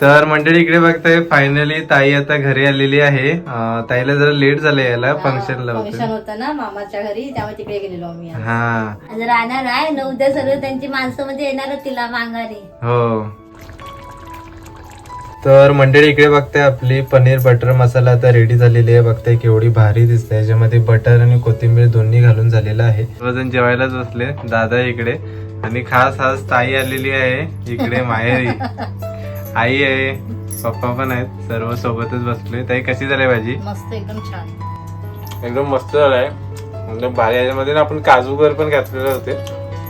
तर मंडळी इकडे बघताय फायनली ताई आता घरी आलेली आहे. ताईला जरा लेट झालं यायला फंक्शनला फंक्शन होतं. होतं ना मामाच्या घरी त्यामुळे तिकडे गेलेलो आम्ही. हा. राहणार आहे न उद्या सर्व त्यांची माणसं म्हणजे येणार तिला माघारी. हो. तर मंडळी इकडे बघताय आपली पनीर बटर मसाला आता रेडी झालेली आहे. बघताय केवढी भारी दिसते याच्यामध्ये बटर आणि कोथिंबीर दोन्ही घालून झालेलं आहे. सर्वजण जेवायलाच बसले. दादा इकडे. आणि खास आज ताई आलेली आहे. इकडे माहेरी. आई आहे पप्पा पण आहेत सर्व सोबतच बसले ताई कशी झाली भाजी? मस्त एकदम छान. एकदम मस्त झालाय. एकदम भारी याच्यामध्ये ना आपण काजूगर पण घातलेले होते.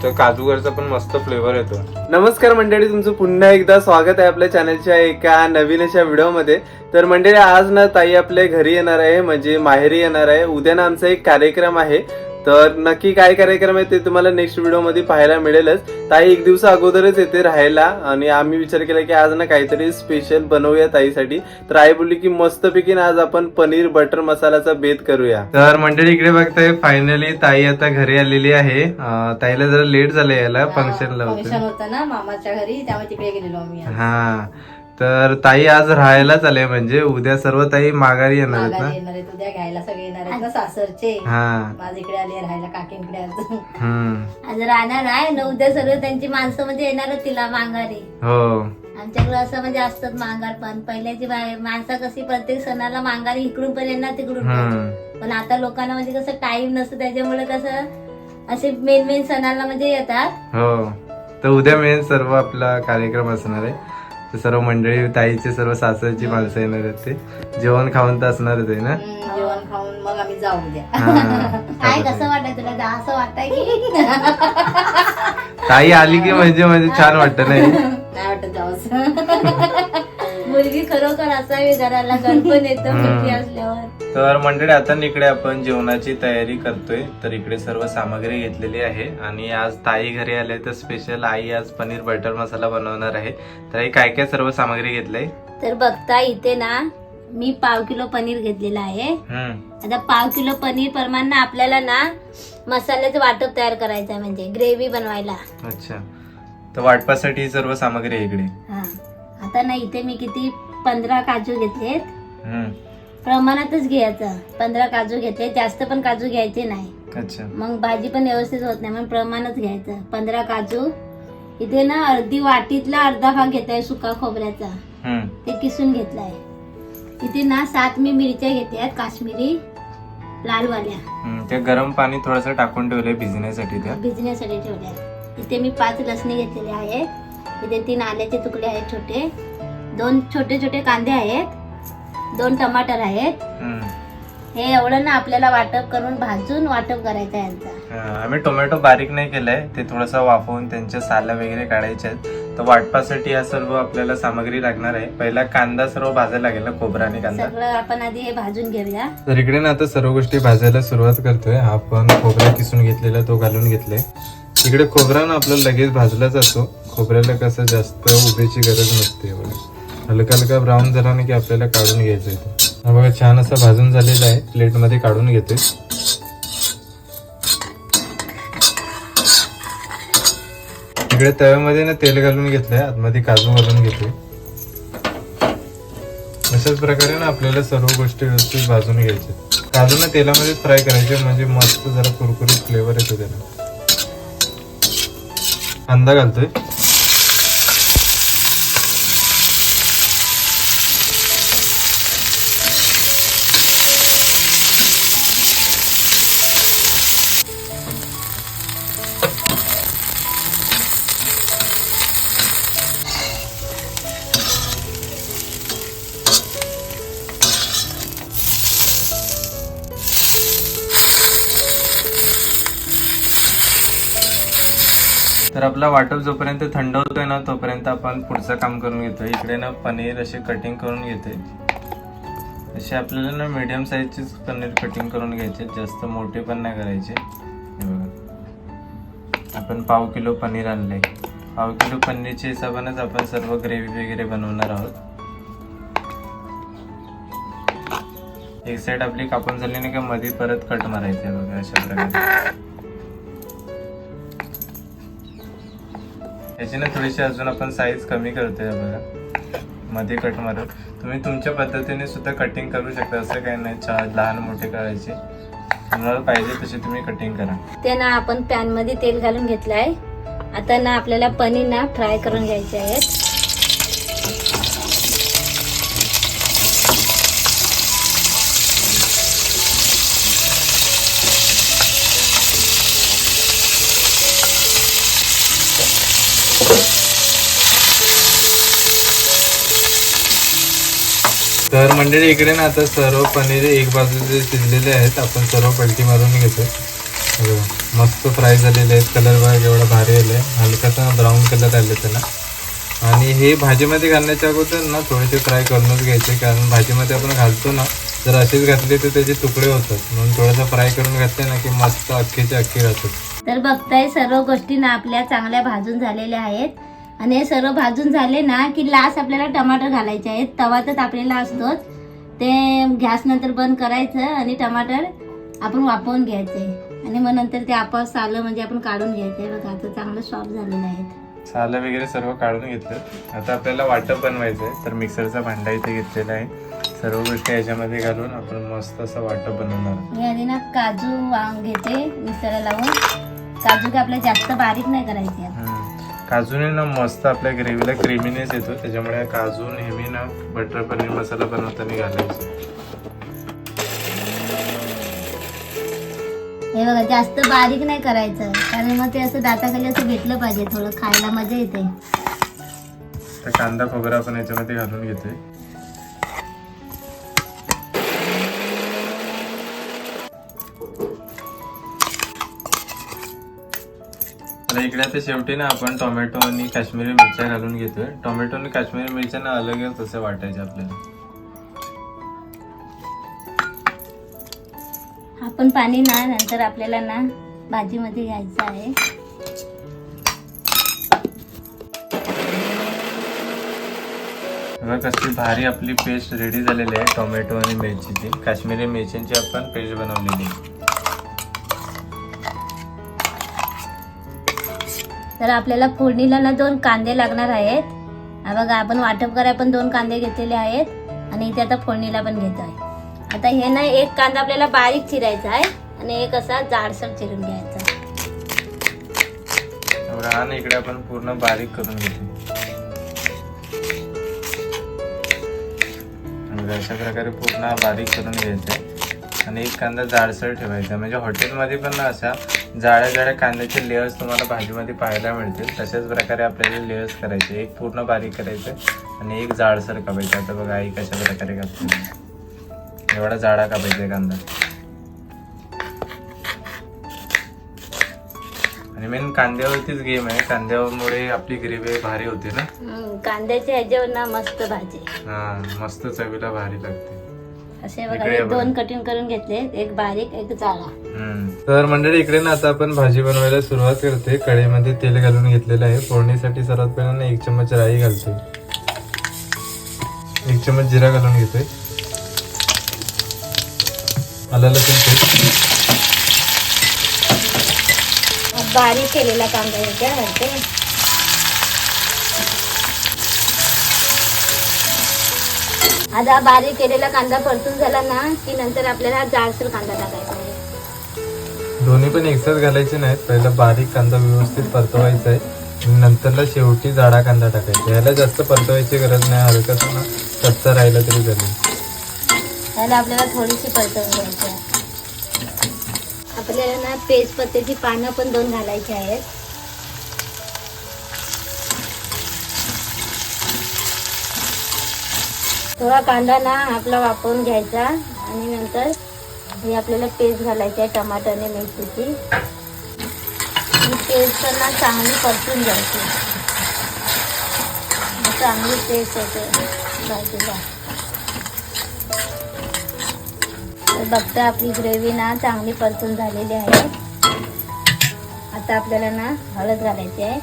तर काजूगरचा पण मस्त फ्लेवर येतो. नमस्कार मंडळी तुमचं पुन्हा एकदा स्वागत आहे आपल्या चॅनलच्या एका नवीन अशा व्हिडिओमध्ये तर मंडळी आज ना ताई आपल्या घरी येणार आहे म्हणजे माहेरी येणार आहे. उद्या ना आमचा एक कार्यक्रम आहे. तर नक्की काय कार्यक्रम आहे ते तुम्हाला नेक्स्ट व्हिडिओमध्ये पाहायला मिळेलच. ताई एक दिवस अगोदरच येते राहायला आणि आम्ही विचार केला की आज ना काहीतरी स्पेशल बनवूया ताईसाठी. तर आई बोलली की मस्तपैकी ना आज आपण पनीर बटर मसाल्याचा बेत करूया. तर मंडळी इकडे बघताय फायनली ताई आता घरी आलेली आहे. ताईला जरा लेट झालं यायला फंक्शनला फंक्शन होतं. ना मामाच्या घरी त्यामुळे तिकडे गेलेलो. हा. तर ताई आज राहायलाच आले म्हणजे उद्या सर्व ताई माघारी येणार आहेत माघारी ना येणार आहेत उद्या घ्यायला सगळे येणार आहेत. ना सासरचे. हा. माझ इकडे आले राहायला काकींकडे आज हम्म. आज राहणार आहे न उद्या सर्व त्यांची माणसं म्हणजे येणार तिला माघारी. हो. आमच्याकडे असं म्हणजे असतात मांगार पण. पहिल्याची बाय- माणसं कशी प्रत्येक सणाला मांगारी इकडून पण येणार तिकडून पण. हम्म. पण आता लोकांना म्हणजे कसं टाइम नसतं त्याच्यामुळे कसं असे मेन मेन सणाला म्हणजे येतात. हो. तर उद्या मेन सर्व आपला कार्यक्रम असणार आहे. तर सर्व मंडळी ताईचे सर्व सासरची माणसं येणार आहेत ते. जेवण खाऊन तर असणारच आहे ना? जेवण खाऊन मग आम्ही जाऊ काय हा. कसं वाटत तुला? असं वाटतंय की? ताई आली की म्हणजे म्हणजे छान वाटत नाही? वाटत जाऊ मुलगी खरोखर असावी घराला गणपण येतं मुलगी असल्यावर. तर मंडळी आता इकडे आपण जेवणाची तयारी करतोय. तर इकडे सर्व सामग्री घेतलेली आहे. आणि आज ताई घरी आले तर स्पेशल आई आज पनीर बटर मसाला बनवणार आहे. तर आई काय काय सर्व सामग्री घेतलंय? तर बघता इथे ना मी पाव किलो पनीर घेतलेलं आहे. आता पाव किलो पनीर प्रमाण ना आपल्याला ना मसाल्याचं वाटप तयार करायचं आहे म्हणजे ग्रेव्ही बनवायला. अच्छा. तर वाटपासाठी सर्व सामग्री आहे इकडे. हा. आता ना इथे मी किती पंधरा काजू घेतलेत. हम्म. प्रमाणातच घ्यायचं. पंधरा काजू घेतले जास्त पण काजू घ्यायचे नाही. अच्छा. मग भाजी पण व्यवस्थित होत नाही मग प्रमाणच घ्यायचं. पंधरा काजू. इथे ना अर्धी वाटीतला अर्धा भाग घेत आहे सुका खोबऱ्याचा. हम्म. ते किसून घेतलाय. इथे ना सात मी मिरच्या घेतल्यात काश्मीरी लालवाल्या. हम्म, ते गरम पाणी थोडस टाकून ठेवलंय भिजण्यासाठी त्या. भिजण्यासाठी ठेवल्यात. इथे मी पाच लसणी घेतलेले आहेत. इथे तीन आल्याचे तुकडे आहेत छोटे. दोन छोटे छोटे कांदे आहेत. दोन टमाटर आहेत. हे एवढं ना आपल्याला वाटप करून भाजून वाटप करायचं यांचा. हा, आम्ही टोमॅटो बारीक नाही केलाय. ते थोडस वाफवून त्यांच्या साला वगैरे काढायचे आहेत. तर वाटपासाठी या सर्व आपल्याला सामग्री लागणार आहे. पहिला कांदा सर्व भाजायला लागेल ना खोबरा आणि कांदा? सगळं आपण आधी हे भाजून घेऊया. तर इकडे ना आता सर्व गोष्टी भाजायला सुरुवात करतोय. आपण खोबरा किसून घेतलेला तो घालून घेतलाय. इकडे खोबरा ना आपल्याला लगेच भाजला जातो. खोबऱ्याला कसं जास्त उभेची गरज नसते एवढं. हलका हलका ब्राऊन झाला ना की आपल्याला काढून घ्यायचं आहे हा बघा छान असं भाजून झालेला आहे. प्लेटमध्ये काढून घेते इकडे तव्यामध्ये ना तेल घालून घेतलंय. आतमध्ये काजू घालून घेते अशाच प्रकारे ना आपल्याला सर्व गोष्टी व्यवस्थित भाजून घ्यायच्या काजू ना तेलामध्ये फ्राय करायचे. म्हणजे मस्त जरा कुरकुरीत फ्लेवर येतो त्याला. कांदा घालतोय. तर आपला वाटप जोपर्यंत थंड होतोय ना तोपर्यंत आपण पुढचं काम करून घेतोय. इकडे ना पनीर असे कटिंग करून घेते असे आपल्याला ना मीडियम साईजचीच पनीर कटिंग करून घ्यायचे. जास्त मोठे पण नाही करायचे. बघा. आपण पाव किलो पनीर आणले पाव किलो पनीरच्या हिशोबानेच आपण सर्व ग्रेव्ही वगैरे बनवणार आहोत. एक साईड आपली कापून झाली नाही का मध्ये परत कट मारायचे बघा अशा प्रकारे. याची ना थोडीशी अजून आपण साईज कमी करतोय बघा. मध्ये कट मारून. तुम्ही तुमच्या पद्धतीने सुद्धा कटिंग करू शकता. असं काही नाही. चा लहान मोठे करायचे. तुम्हाला पाहिजे तशी तुम्ही कटिंग करा. ते ना आपण पॅनमध्ये तेल घालून घेतलं आहे आता ना आपल्याला पनीर ना फ्राय करून घ्यायचे आहेत. तर मंडळी इकडे ना आता सर्व पनीर एक बाजूचे शिजलेले आहेत. आपण सर्व पलटी मारून घेतो मस्त फ्राय झालेले आहेत. कलर बघा एवढा भारी आहे. हलकासा ब्राऊन कलर आले त्याला. आणि हे भाजीमध्ये घालण्याच्या अगोदर ना थोडेसे फ्राय करूनच घ्यायचे. कारण भाजीमध्ये आपण घालतो ना जर असेच घातले तर त्याचे तुकडे होतात. म्हणून थोडासा फ्राय करून घातले ना की मस्त अख्खीचे अख्खी राहतात. तर बघताय सर्व गोष्टी ना आपल्या चांगल्या भाजून झालेल्या आहेत. आणि हे सर्व भाजून झाले ना की लास्ट आपल्याला टमाटर घालायचे आहेत. तवा तर तापलेला असतोच. ते गॅस नंतर बंद करायचं आणि टमाटर आपण वापरून घ्यायचे. आणि मग नंतर ते आपोआप सालं म्हणजे आपण काढून घ्यायचे. बघा आता चांगलं सॉफ्ट झालेलं आहेत सालं वगैरे सर्व काढून घेतलं. आता आपल्याला वाटप बनवायचं आहे. तर मिक्सरचा भांडा इथे घेतलेला आहे. सर्व गोष्टी याच्यामध्ये घालून आपण मस्त असं वाटप बनवणार आहोत. मी आधी ना काजू वांग घेते मिक्सरला लावून. काजू काय आपल्याला जास्त बारीक नाही करायचे. हम्म. काजूने ना मस्त आपल्या ग्रेव्हीला क्रिमीनेस येतो. त्याच्यामुळे काजू नेहमी ना बटर पनीर मसाला बनवताना घालायचं. हे बघा जास्त बारीक नाही करायचं कारण मग ते असं दाताखाली असं घेतलं पाहिजे थोडं खायला मजा येते. कांदा खोबरा आपण याच्यामध्ये घालून घेतोय. तर इकडे आता शेवटी ना आपण टोमॅटो आणि काश्मीरी मिरच्या घालून घेतोय. टोमॅटो आणि काश्मीरी मिरच्या ना अलगच तसे वाटायचे आपल्याला. आपण पाणी ना नंतर आपल्याला ना भाजीमध्ये घ्यायचं आहे. बघा कसली भारी आपली पेस्ट रेडी झालेली आहे टोमॅटो आणि मिरचीची. काश्मीरी मिरच्यांची आपण पेस्ट बनवलेली आहे. तर आपल्याला फोडणीला ना दोन कांदे लागणार आहेत. बघा आपण वाटप करायला पण दोन कांदे घेतलेले आहेत आणि इथे आता फोडणीला पण घेत आहे. आता हे ना एक कांदा आपल्याला बारीक चिरायचा आहे आणि एक असा जाडसर चिरून घ्यायचा एवढा इकडे आपण पूर्ण बारीक करून घेतो आणि अशा प्रकारे पूर्ण बारीक करून घ्यायचं आणि एक कांदा जाडसर ठेवायचा. म्हणजे हॉटेलमध्ये पण ना अशा जाड्या जाड्या कांद्याचे लेयर्स तुम्हाला भाजीमध्ये पाहायला मिळतील. तशाच प्रकारे आपल्याला लेयर्स करायचे. एक पूर्ण बारीक करायचं आणि एक जाडसर कापायचं. आता बघा आई कशा प्रकारे कापते. एवढा जाडा कापायचा कांदा. आणि मेन कांद्यावरतीच गेम आहे. कांद्यामुळे आपली ग्रेव्ही भारी होते ना? कांद्याच्या ह्याच्यावर ना मस्त भाजी. हा मस्त चवीला भारी लागते. असे बघा. दोन कटिंग करून घेतले एक बारीक एक जाडा. तर मंडळी इकडे ना आता आपण भाजी बनवायला सुरुवात करते. कढईमध्ये तेल घालून घेतलेलं आहे. फोडणीसाठी सर्वात पहिल्यांदा एक चम्मच राई घालतोय एक चम्मच जिरा घालून घेतोय आलं लसूण पेस्ट बारीक केलेला कांदा घालते आता बारीक केलेला कांदा परतून झाला ना की नंतर आपल्याला जाडसर कांदा टाकायचा आहे. दोन्ही पण एकसाथ घालायचे नाहीत. पहिला बारीक कांदा व्यवस्थित परतवायचा आहे. नंतरला शेवटी जाडा कांदा टाकायचा याला जास्त परतवायची गरज नाही. हलकासा ना कच्चा राहिला तरी चालेल. त्याला आपल्याला थोडीशी परतवून घ्यायची आहे. आपल्याला ना तेजपत्त्याची पानं पण दोन घालायची आहेत. थोडा कांदा ना आपला वापरून घ्यायचा आणि नंतर मी आपल्याला पेस्ट घालायची आहे टमाटर आणि मिरचीची. ही पेस्ट ना चांगली परतून घ्यायची. चांगली पेस्ट येते भाजीला तर बघता आपली ग्रेव्ही ना चांगली परतून झालेली आहे. आता आपल्याला ना हळद घालायची आहे.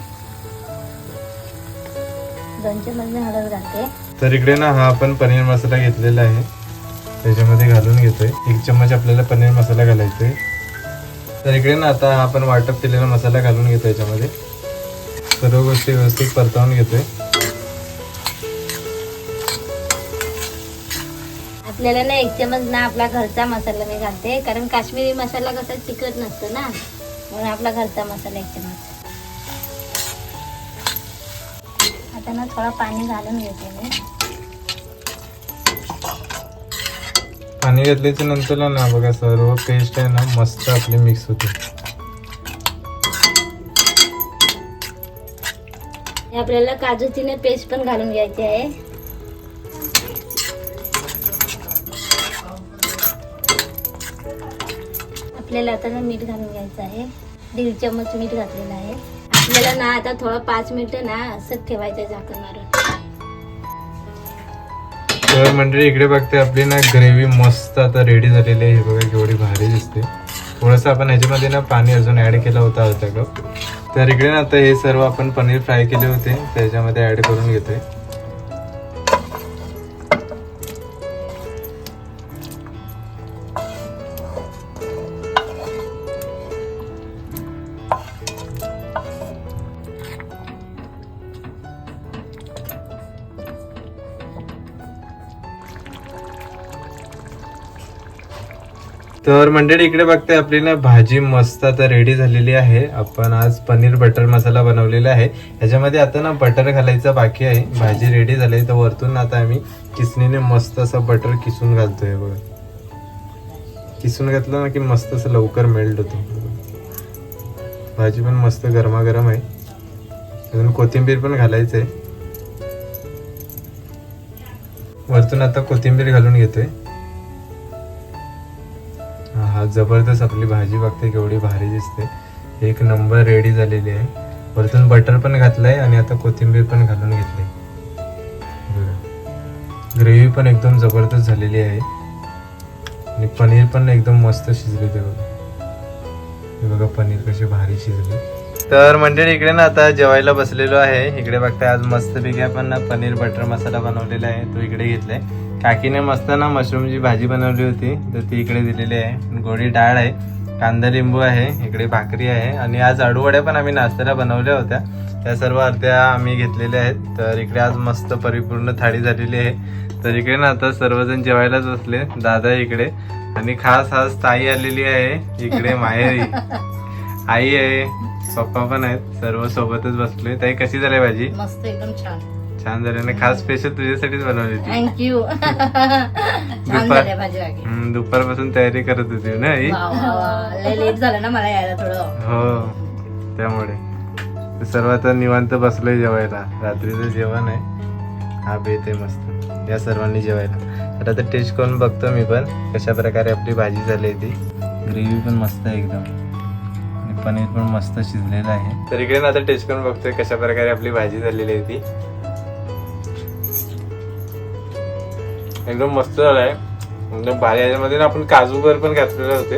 दोन चमच मी हळद घालते. तर इकडे ना हा आपण पनीर मसाला घेतलेला आहे. त्याच्यामध्ये घालून घेतोय. एक चम्मच आपल्याला पनीर मसाला घालायचा आहे तर इकडे ना आता आपण वाटप केलेला मसाला घालून घेतो याच्यामध्ये. सर्व गोष्टी व्यवस्थित परतावून घेतोय. आपल्याला ना एक चमच ना आपला घरचा मसाला मी घालते. कारण काश्मीरी मसाला कसा तिखट नसतो ना. म्हणून आपला घरचा मसाला एक चमच ना थोडा पाणी घालून घेते मी. पाणी घातल्याच्या नंतर ना बघा सर्व पेस्ट आहे ना मस्त आपली मिक्स होते. हे आपल्याला काजूची ना पेस्ट पण घालून घ्यायची आहे. आपल्याला आता मीठ घालून घ्यायचं आहे. दीड चम्मच मीठ घातलेलं आहे. आपल्याला ना आता थोडं पाच मिनिटं ना असंच ठेवायचं झाकण मारून. तर मंडळी इकडे बघते आपली ना ग्रेव्ही मस्त आता रेडी झालेली आहे. हे बघा केवढी भारी दिसते. थोडंसं आपण ह्याच्यामध्ये ना पाणी अजून ॲड केलं होता अर्धा तर इकडे ना आता हे सर्व आपण पनीर फ्राय केले होते. त्याच्यामध्ये ॲड करून घेतोय. तर मंडळी इकडे बघते आपली ना भाजी मस्त आता रेडी झालेली आहे. आपण आज पनीर बटर मसाला बनवलेला आहे. ह्याच्यामध्ये आता ना बटर घालायचं बाकी आहे. भाजी रेडी झाली तर वरतून आता आम्ही किसणीने मस्त असं बटर किसून घालतोय बघा. किसून घातलं ना की मस्त असं लवकर मेल्ट होतो. भाजी पण मस्त गरमागरम आहे. अजून कोथिंबीर पण घालायचं आहे वरतून आता कोथिंबीर घालून घेतोय. जबरदस्त आपली भाजी बघते केवढी भारी दिसते. एक नंबर रेडी झालेली आहे. वरतून बटर पण घातलंय आणि आता कोथिंबीर पण घालून घेतली. ग्रेव्ही पण एकदम जबरदस्त झालेली आहे. आणि पनीर पण एकदम मस्त शिजले ते बघा. हे बघा पनीर कशी भारी शिजले. तर म्हणजे इकडे ना आता जेवायला बसलेलो आहे. इकडे बघताय आज मस्तपैकी आपण ना पनीर बटर मसाला बनवलेला आहे. तो इकडे घेतलाय. काकीने मस्त ना मशरूमची भाजी बनवली होती. तर ती इकडे दिलेली आहे. गोडी डाळ आहे. कांदा लिंबू आहे. इकडे भाकरी आहे. आणि आज अडूवड्या पण आम्ही नाश्त्याला बनवल्या होत्या. त्या सर्व अर्ध्या आम्ही घेतलेल्या आहेत. तर इकडे आज मस्त परिपूर्ण थाळी झालेली आहे. तर इकडे ना आता सर्वजण जेवायलाच बसले. दादा इकडे. आणि खास आज ताई आलेली आहे. इकडे माहेरी. आई आहे. पप्पा पण आहेत. सर्व सोबतच बसले ताई कशी झाली भाजी? मस्त एकदम छान. छान झाली आणि खास स्पेशल तुझ्यासाठीच बनवली होती. थँक्यू दुपार- दुपारपासून तयारी करत होती ना. लय लेट झालं ना मला यायला थोडं. हो त्यामुळे. ते सर्व आता निवांत बसलोय जेवायला. रात्रीचं जेवण आहे. हा बेत आहे मस्त. या सर्वांनी जेवायला. आता तर टेस्ट करून बघतो मी पण कशा प्रकारे आपली भाजी झाली ती. ग्रेव्ही पण मस्त आहे एकदम. पनीर पण मस्त शिजलेलं आहे. तर इकडे ना आता टेस्ट करून बघतोय कशा प्रकारे आपली भाजी झालेली आहे ती. एकदम मस्त झालाय. एकदम भारी याच्यामध्ये ना आपण काजूगर पण घातलेले होते.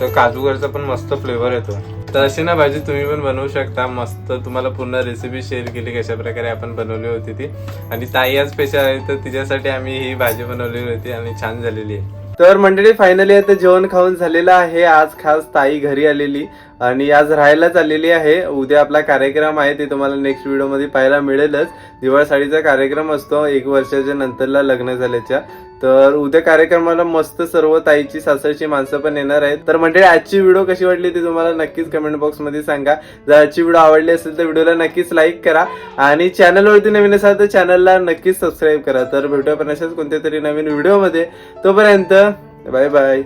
तर काजूगरचा पण मस्त फ्लेवर येतो. तर अशी ना भाजी तुम्ही पण बनवू शकता. मस्त तुम्हाला पूर्ण रेसिपी शेअर केली कशा प्रकारे आपण बनवली होती ती. आणि ताई आज स्पेशल आहे तर तिच्यासाठी आम्ही ही भाजी बनवलेली होती आणि छान झालेली आहे. तर मंडळी फायनली आता जेवण खाऊन झालेलं आहे. आज खास ताई घरी आलेली आणि आज राहायलाच आलेली आहे. उद्या आपला कार्यक्रम आहे ते तुम्हाला नेक्स्ट व्हिडिओमध्ये पाहायला मिळेलच. दिवाळ साडीचा कार्यक्रम असतो एक वर्षाच्या नंतरला लग्न झाल्याच्या. तर उद्या कार्यक्रमाला मस्त सर्व ताईची सासरची माणसं पण येणार आहेत. तर म्हणजे आजची व्हिडिओ कशी वाटली ती तुम्हाला नक्कीच कमेंट बॉक्समध्ये सांगा. जर आजची व्हिडिओ आवडली असेल तर व्हिडिओला नक्कीच लाईक करा. आणि चॅनलवरती नवीन असाल तर चॅनलला नक्कीच सबस्क्राईब करा. तर भेटूया पण अशाच कोणत्या तरी नवीन व्हिडिओमध्ये. तोपर्यंत बाय बाय